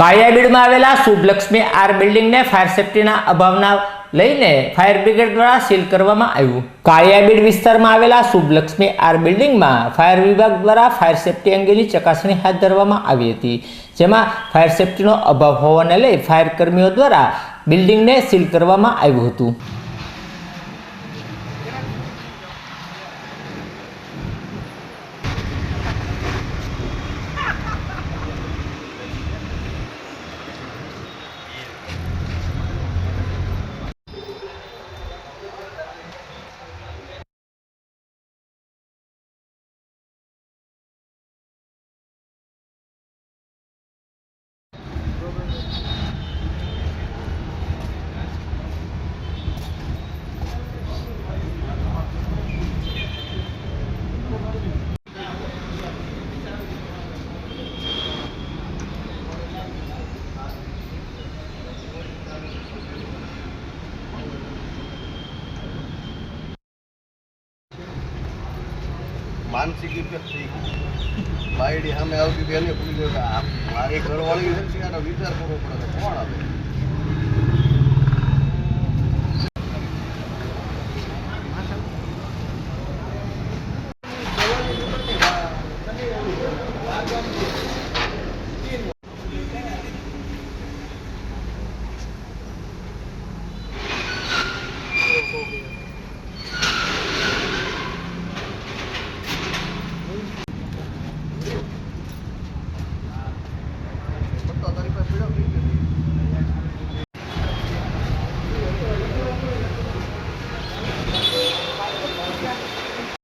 કાળિયાબીડમાં આવેલા Subbulakshmi R બિલ્ડિંગને fire સેફટીના અભાવના લઈને fire brigade દ્વારા સીલ કરવામાં આવ્યું. કાળિયાબીડ વિસ્તારમાં આવેલા શુભલક્ષ્મી આર બિલ્ડિંગમાં ફાયર વિભાગ દ્વારા ફાયર સેફટી અંગેની ચકાસણી હાથ ધરવામાં આવી હતી. જેમાં ફાયર સેફટીનો અભાવ હોવાને લઈ ફાયર કર્મીઓ દ્વારા બિલ્ડિંગને સીલ કરવામાં આવ્યું હતું. માનસિક ઇફેક્ટ થઈ ગઈ બાયડી સામે આવતી હતી એને પૂછી કે મારી ઘરવાળી છે આનો વિચાર કરવો પડે તો કોણ આવે